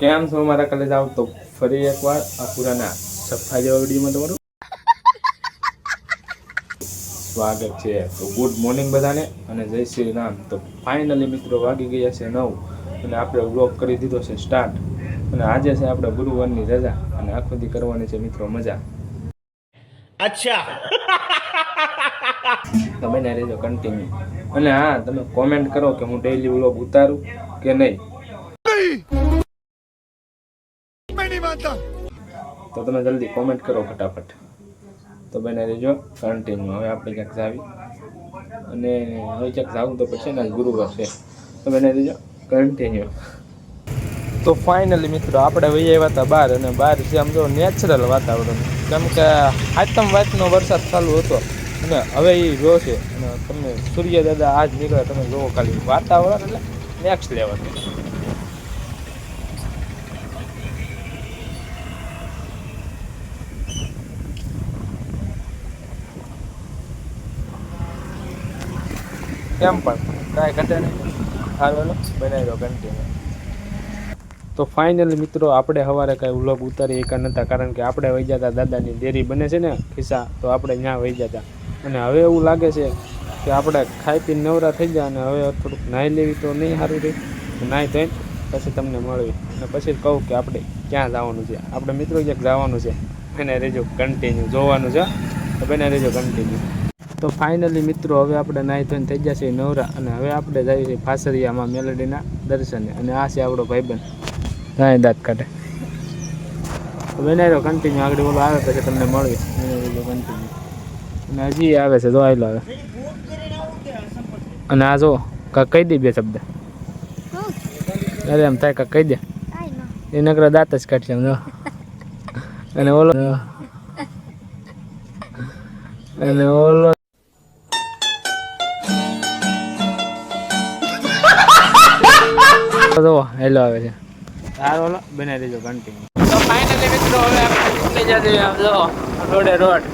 કેમ છો મારા કલેજ આવ? તો ફરી એકવાર આ પુરાના સફા જેવા વિડીયોમાં તમારું સ્વાગત છે. તો ગુડ મોર્નિંગ બધાને અને જય શ્રી રામ. તો ફાઇનલી મિત્રો વાગી ગયા છે નવ અને આપણે વ્લોગ કરી દીધો છે સ્ટાર્ટ અને આજે છે આપણે ગુરુવારની રજા અને આખો દી કરવાની છે મિત્રો મજા. અચ્છા. તમે ને રેજો કન્ટિન્યુ અને હા તમે કોમેન્ટ કરો કે હું ડેઈલી વ્લોગ ઉતારું કે નહીં. તો તમે જલ્દી કોમેન્ટ કરો ફટાફટ. તો બને રહેજો કન્ટિન્યુ હવે આપણે ક્યાંક જાવી. અને હવે ક્યાંક જાવું તો પડશે ને ગુરુવાર છે. તો બને રહેજો કન્ટિન્યુ તો ફાઇનલી મિત્રો, આપણે વહી આવ્યા હતા બહાર અને બહાર છે આમ જો નેચરલ વાતાવરણ. કેમ કે આતમ વાતનો વરસાદ ચાલુ હતો અને હવે એ જો છે. અને તમે સૂર્ય દાદા આજ નીકળે તમે જોવો ખાલી વાતાવરણ એટલે નેક્સ્ટ લેવલ કેમ પણ. કાંઈ ઘટે નહીં. સારું બનાવી દો કન્ટિન્યુ તો ફાઇનલી મિત્રો, આપણે સવારે કાંઈ વ્લોગ ઉતારી એકા નહોતા કારણ કે આપણે વહી જતા દાદાની ડેરી બને છે ને, ખિસ્સા, તો આપણે ત્યાં વહી જતા. અને હવે એવું લાગે છે કે આપણે ખાઈ પીને નવરા થઈ ગયા અને હવે થોડુંક નાહી લેવી તો નહીં સારું રહી. નાહી થઈ પછી તમને મળવી. અને પછી કહું કે આપણે ક્યાં જવાનું છે. આપણે મિત્રો ક્યાંક જવાનું છે. એને રહેજો કન્ટિન્યુ જોવાનું છે. તો બને રહેજો કન્ટિન્યુ તો ફાઇનલી મિત્રો, હવે આપણે નાહી ધોઈને થઈ જશે નવરા અને હવે આપણે જઈએ છીએ ફાસરિયામાં મેલડીના દર્શને અને આ છે આપણો ભાઈબંધ. નાય દાંત કાઢે. બનાવ્યો કન્ટિન્યુ આગળ બોલો આવે પછી તમને મળવી કન્ટિન્યુ અને હજી આવે છે, જો આવેલો આવે. અને આ જો, કાંક કહી દે બે શબ્દ. અરે એમ થાય કાંક કહી દે. એ નકરા દાંત જ કાઢશે એમ જો. અને ઓલો અને ઓલો જો હેલો આવે છે. સારો ઓલો બનાવી દેજો કન્ટિન્યુ તો ફાઇનલી મિત્રો હવે આપણે જઈએ આમ જો રોડે રોડ.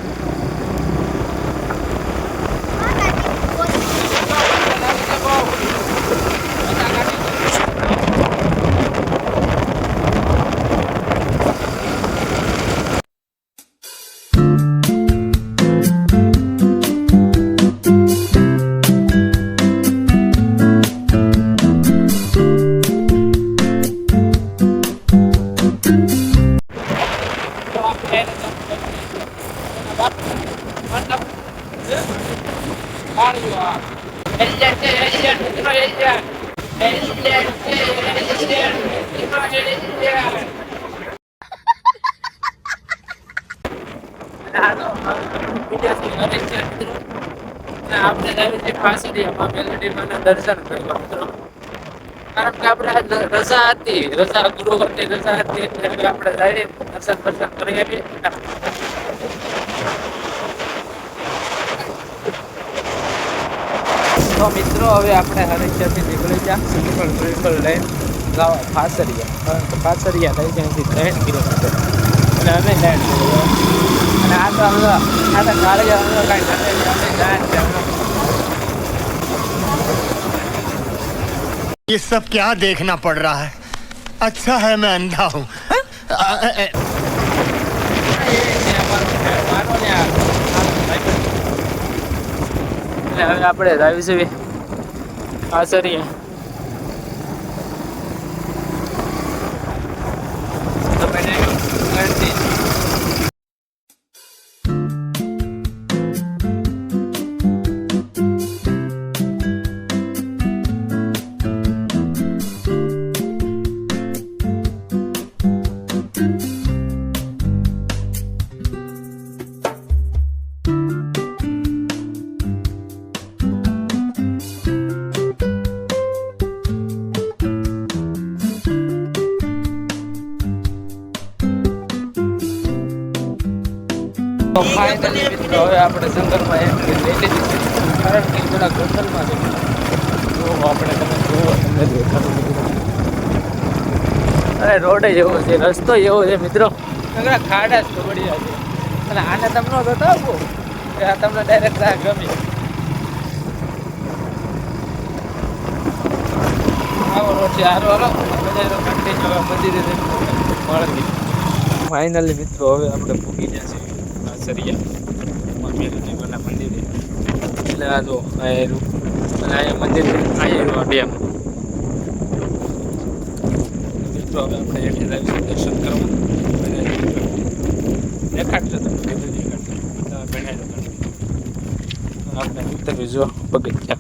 દર્શન કરવા કારણ કે આપણે રજા હતી રજા ગુરુવારની રજા હતી એટલે આપણે દર્શન દર્શન કરી આવીએ તો મિત્રો હવે આપણે હરેશ્વરથી નીકળી ગયા સિમ્પલ ટ્રિપલ લઈને ગાવા ફાસરિયા કારણ કે ફાસરિયા થઈ ત્યાંથી ત્રણ કિલોમીટર અને અમે લેન્ડ અને આ તો અમે આ તો કાલે જ અમે કાંઈ નથી અમે જાય છે અમે ये सब क्या देखना पड़ रहा है अच्छा है मैं अंधा हूँ એટલે હવે આપણે આવી જઈએ આ સરી ફાઇનલી મિત્રો હવે આપણે જંગલમાં એમ લઈ લીધી છે. કારણ કે થોડા જંગલમાં છે. જો આપણે તમે જોવો, તમને દેખાતું અરે, રોડ એવો છે, રસ્તો એવો છે, મિત્રો. નકરા ખાડા જ ખબડિયા છે. અને આને તમને બતાવું. કે આ તમને ડાયરેક્ટ આ ગમી. આવો છે, હારો, હાલો. બધા કન્ટિન્યુ હવે બધી રીતે મળીએ. ફાઇનલી મિત્રો, હવે આપણે ભૂગી ગયા છે સરિયા મેરુદેવના મંદિરે. એટલે આ જો આયેલું અને અહીંયા મંદિર આયેલું આ ડેમ. મિત્રો, હવે દર્શન કરવા. આપણે ઉતરવી જો પગથિયા.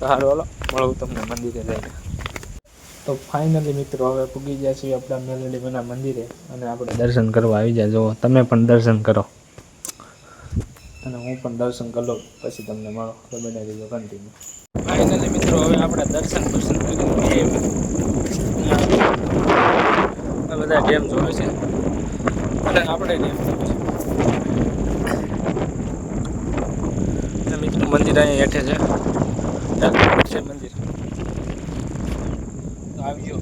તો હાલો, મળું તમને મંદિરે જઈને. તો ફાઇનલી મિત્રો, હવે પૂગી ગયા છીએ આપણા મેલેલીમાના મંદિરે અને આપણે દર્શન કરવા આવી જાય જો તમે પણ દર્શન કરો. અને હું પણ દર્શન કરી લઉં, પછી તમને મળો. તો બને દીધો કન્ટિન્યુ ફાઇનલી મિત્રો, હવે આપણે દર્શન દર્શન કરીને બધા ડેમ જોવે છે. અને આપણે ડેમ જોવે છે. મિત્રો, મંદિર અહીંયા હેઠે છે મંદિર. ગયો.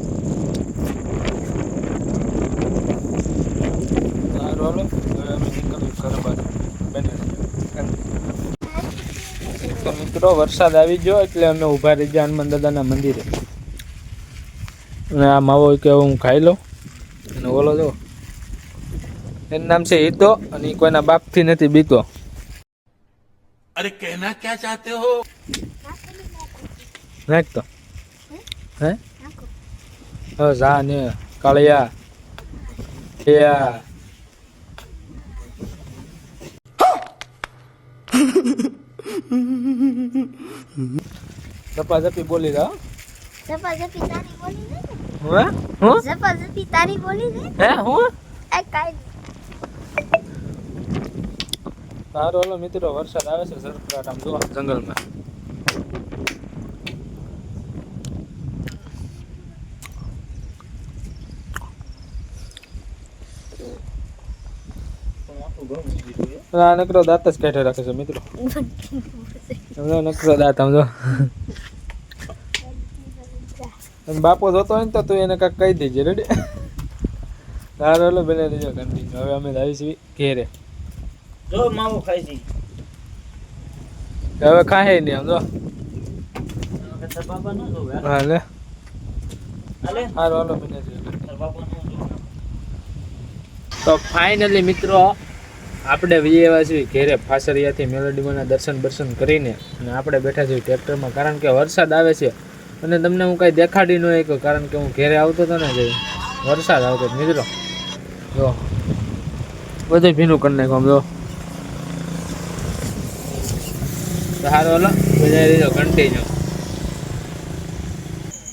મિત્રો વરસાદ આવી ગયો એટલે અમે ઊભા રહી ગયા હનુમાન દાદાના મંદિરે. અને આ માવો કે હું ખાઈ લો અને ઓલો જો. એનું નામ છે હિતો અને કોઈના બાપથી નથી બીતો. અરે કહેના ક્યાં ચાહતે હો? નાખ તો. હે? હવે જા ને કાળિયા યા ઝપાઝપી બોલી રહ્યા ઝપાઝપી તારી બોલી ને. હે? હું? ઝપાઝપી તારી બોલી ને. હે હું? આ કાઈ સારો હલો મિત્રો વરસાદ આવે છે સરફરાટ આમ જો જંગલમાં. આ નકરો દાંત જ કાઢે રાખે છે મિત્રો. સમજો નકરો દાંત સમજો. બાપો જોતો હોય ને તો તું એને કાંક કહી દેજે રેડી સારો એટલે બને દેજો કન્ટિન્યુ હવે અમે આવી છીએ ઘેરે. જો માવો ખાઈ છે હવે ખાહે નહીં સમજો. તાર. હા? લે. હાલે હાલો દેજો તાર તો ફાઇનલી મિત્રો આપણે એવા છીએ ઘેરે ફાસરિયાથી મેલોડીમાંના દર્શન દર્શન કરીને અને આપણે બેઠા છીએ ટ્રેક્ટરમાં. કારણ કે વરસાદ આવે છે અને તમને હું કાંઈ દેખાડી ન શક્યો, કારણ કે હું ઘેરે આવતો હતો ને જઈ વરસાદ આવતો મિત્રો, જો બધું ભીનું કરી નાખો જો. સારો ઓલો બજાવી દીધો કન્ટિન્યુ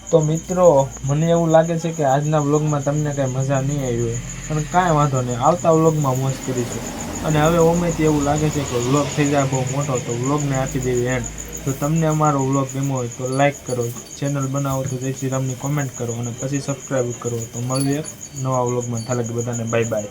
તો મિત્રો, મને એવું લાગે છે કે આજના વ્લોગમાં તમને કાંઈ મજા નહીં આવી હોય. પણ કાંઈ વાંધો નહીં, આવતા વ્લોગમાં મોજ કરીશું અને હવે ઓમેથી એવું લાગે છે કે વ્લોગ થઈ જાય બહુ મોટો, તો વ્લોગને આપી દેવી એન્ડ જો તમને અમારો વ્લોગ ગમ્યો હોય તો લાઇક કરો ચેનલ બનાવો તો જય શ્રી રામની કોમેન્ટ કરો અને પછી સબસ્ક્રાઈબ કરો. તો મળીએ નવા વ્લોગમાં થાલે બધાને બાય બાય